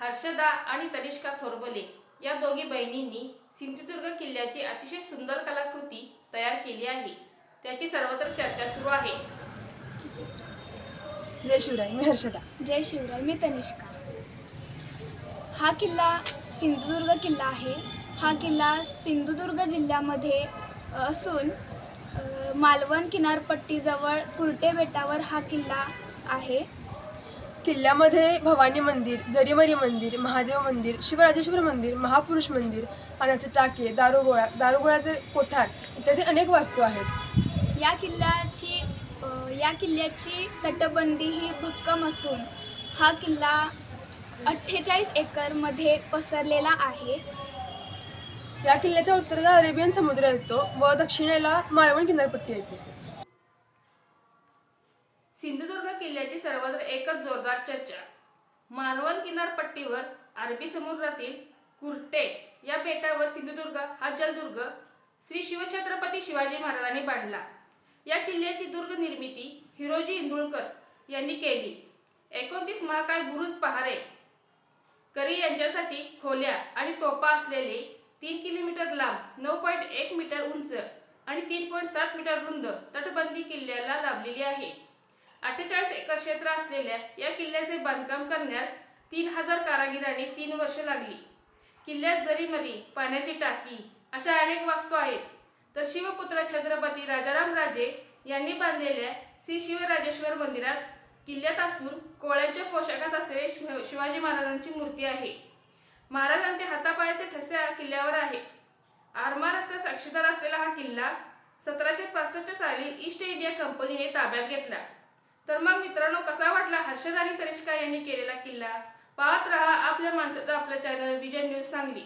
हर्षदा आणि तनिष्का थोरबले या दोघी बहिणींनी सिंधुदुर्ग किल्ल्याची अतिशय सुंदर कलाकृती तयार केली आहे. त्याची सर्वत्र चर्चा सुरू आहे. जय शिवराय मी हर्षदा. जय शिवराय मी तनिष्का. हा किल्ला सिंधुदुर्ग किल्ला आहे. हा किल्ला सिंधुदुर्ग जिल्ह्यामध्ये असून मालवण किनारपट्टीजवळ कुर्टे बेटावर हा किल्ला आहे. किल्ल्यामध्ये भवानी मंदिर जरीमरी मंदिर महादेव मंदिर शिवराजेश्वर मंदिर महापुरुष मंदिर पाण्याचे टाके दारुगोळा दारुगोळ्याचे कोठार इत्यादी अनेक वास्तू आहेत. या किल्ल्याची या किल्ल्याची तटबंदी ही भक्कम असून हा किल्ला अठ्ठेचाळीस एकरमध्ये पसरलेला आहे. या किल्ल्याच्या उत्तरेला अरेबियन समुद्र येतो व दक्षिणेला मालवण किनारपट्टी येते. किल्ल्याची सर्वत्र एकच जोरदार चर्चा. मालवण किनारपट्टीवर अरबी समुद्रातील कुर्टे या बेटावर सिंधुदुर्ग हा जलदुर्ग श्री शिवछत्रपती शिवाजी महाराजांनी बांधला. या किल्ल्याची दुर्ग निर्मिती हिरोजी इंदुळकर यांनी केली. एकोणतीस महाकाय बुरुज पहारे करी यांच्यासाठी खोल्या आणि तोपा असलेले तीन किलोमीटर लांब नऊ पॉईंट एक मीटर उंच आणि तीन पॉईंट सात मीटर रुंद तटबंदी किल्ल्याला लाभलेली आहे. अठ्ठेचाळीस एकर क्षेत्र असलेल्या या किल्ल्याचे बांधकाम करण्यास तीन हजार कारागिरांनी तीन वर्ष लागली. किल्ल्यात जरीमरी पाण्याची टाकी अशा अनेक वास्तू आहेत तर शिवपुत्र छत्रपती राजाराम राजे यांनी बांधलेल्या श्री शिवराजेश्वर मंदिरात किल्ल्यात असून कोळ्यांच्या पोशाखात असलेले शिवाजी महाराजांची मूर्ती आहे. महाराजांच्या हातापायाचे ठसे किल्ल्यावर आहेत. आरमाराचा साक्षीदार असलेला हा किल्ला सतराशे पासष्ट साली ईस्ट इंडिया कंपनीने ताब्यात घेतला. तर मग मित्रांनो कसा वाटला हर्षद आणि तरिष्का यांनी केलेला किल्ला? पाहत रहा आपल्या माणसाचा आपल्या चॅनल विजय न्यूज सांगली.